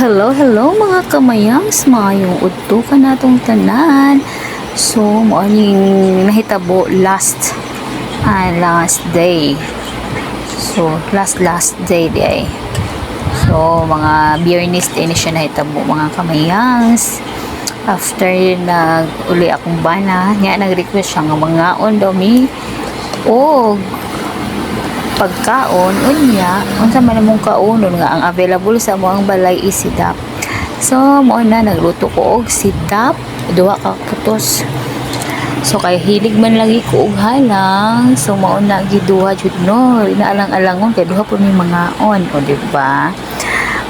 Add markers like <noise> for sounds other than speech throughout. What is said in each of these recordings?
Hello, hello mga kamayangs, mayong udto ka natong tanan. So, mo aning nahitabo last ah, last day. So, last last day di ay. So, mga biyernes din siya nahitabo mga kamayangs. After nag uli akong bana, nga nag-request siya nga mga on daw mi pagkaon unya unsa man among kaunon nga ang available sa among balay is sidap so mo na nagluto ko og sidap duha ka putos. So kay hilig man lagi ko og halang. So mao na giduha jud no inaalang-alangon kay duha po mi mga on o di ba?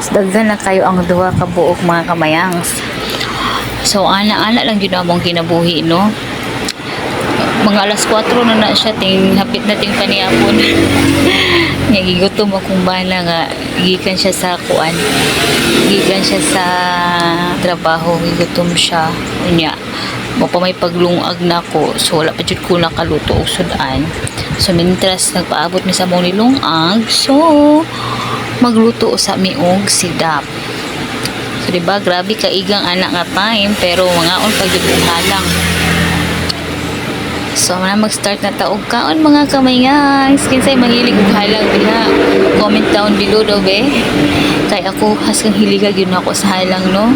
So daghan na kayo ang duha ka buok mga kamayangs so ana-ana lang jud among kinabuhi no? Mga alas 4 na na siya ting hapit na ting paniyapon. nga <laughs> gigutom akong bana nga gikan siya sa kuan. Gikan siya sa trabaho gigutom siya. Unya mo pa may paglungag na ko so wala pa jud ko nakaluto og sudan. So mintras nagpaabot mi sa mong nilungag. So magluto sa mi og sidap. So diba grabe kaigang anak nga time pero mga on pag jud halang So, na mag-start na taog kaon mga kamay nga. Kinsay mahilig og halang diha. Comment down below daw be. Kay ako hasang hiliga gyud ako sa halang no.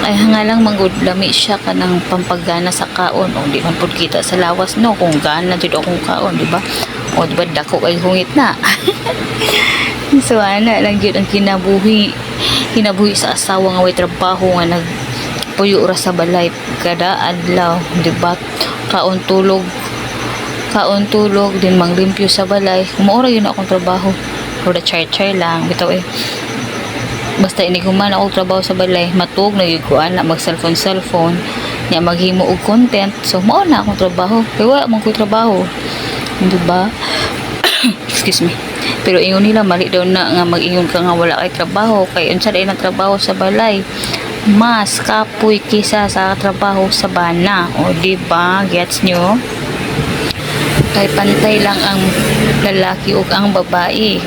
Ay nga lang manggod lami siya kanang pampagana sa kaon o di man pud kita sa lawas no kung gana jud akong kaon di ba? O di ba dako kay hungit na. <laughs> so ana lang jud ang kinabuhi kinabuhi sa asawa nga way trabaho nga nag puyo ra sa balay kada adlaw di ba kaon tulog. Kaon tulog din manglimpyo sa balay. Kumaura yun akong trabaho. Or the char char lang bitaw eh. Basta ini man ako trabaho sa balay. Matug na yun ko ana mag cellphone. Cellphone nya maghimo og content. So mao na akong trabaho. Kay wala man trabaho. Di ba? <coughs> Excuse me. Pero ingon nila mali daw na nga mag-ingon ka nga wala kay trabaho. Kay unsa dai na trabaho sa balay mas kapoy kisa sa trabaho sa bana. O di ba? Gets nyo? Kay pantay lang ang lalaki ug ang babae.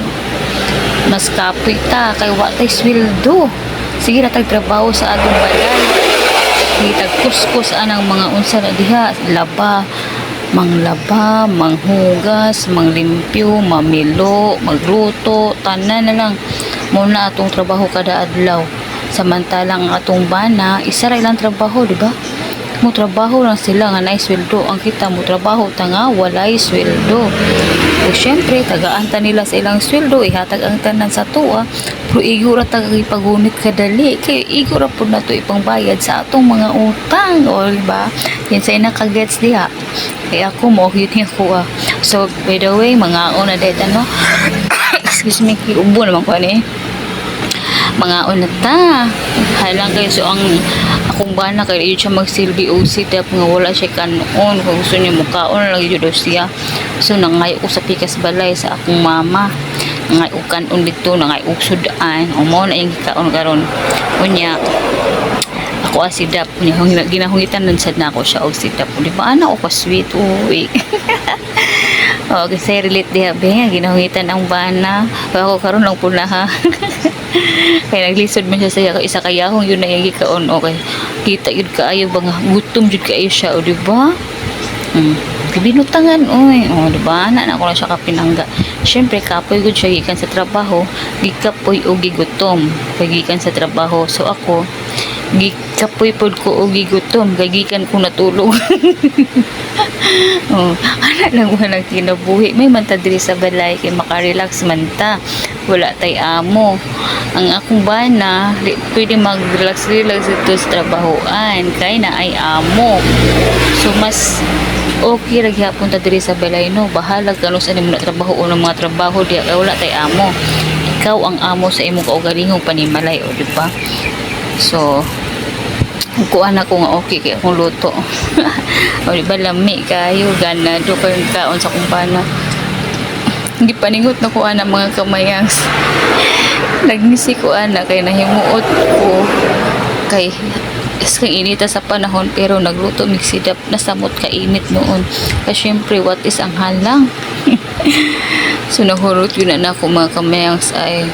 Mas kapoy ta kay wa tay sweldo. Sige na trabaho sa atong balay Kitag kuskus anang mga unsa na diha. Laba manglaba, manghugas, manglimpyo, mamilo, magluto, tanan na lang. Muna atong trabaho kada adlaw samantalang ang atong bana isa ra ilang trabaho di ba? Mo trabaho lang sila nga naay sweldo ang kita. Mo trabaho ta nga walay sweldo. O syempre tagaan ta nila sa ilang sweldo ihatag ang tanan sa tuwa. Pero igo ra ta pagunit kadali kay igo ra pud nato ipangbayad sa atong mga utang o di ba? Yan sa ina kagets diha. Kay ako mo yun yung kuha so by the way mga una dahil ano <coughs> excuse me kiubo naman ko ani mga unata halang kayo so ang akong bana kay yun siya magsilbi OC tap nga wala siya kanon. Kung gusto niya mukaon lang yun siya. So nangayo ko sa pikas balay sa akong mama. Nangayo ko kanon dito nangayo ko sudaan mo na yung kaon karon. Unya ako asidap unya ginahungitan nun sad na ako siya og sidap di ba ana ko sweet? Uy <laughs> Oh, kasi relate diha be ginahungitan ang bana. Ako karon lang pula ha. <laughs> Kaya naglisod man siya sa ako isa kayahong yun na yung gikaon okay. Kita yun kaayo ba nga gutom jud kaayo siya o di ba? Hmm. Binutangan oy. O di ba? Na na ko na siya kapinangga. Syempre kapoy gud siya gikan sa trabaho, gikapoy o gigutom. Gikan sa trabaho. So ako gikapoy pod ko og gigutom kay gikan ko natulog. <laughs> oh, ana lang wala kinabuhi. May manta diri sa balay kay makarelax man ta. Wala tay amo. Ang akong bana, di, pwede mag-relax-relax ito sa trabahoan kay na ay amo. So mas okay ra gyapon ta diri sa balay no. Bahala ka no sa nimo trabaho o ng mga trabaho di wala tay amo. Ikaw ang amo sa imong kaugalingong panimalay o di ba? So, kuan ako nga okay kay akong luto. <laughs> o di ba lami kayo ganado kayong kaon sa kumpana. Hindi paningot na kuan ang mga kamayangs. Nagmisi ko ana kay nahimuot ko kay is kang inita sa panahon pero nagluto mig sidap nasamot ka init noon. Kasi syempre what is ang halang? <laughs> so nahurot yun na ako mga kamayangs ay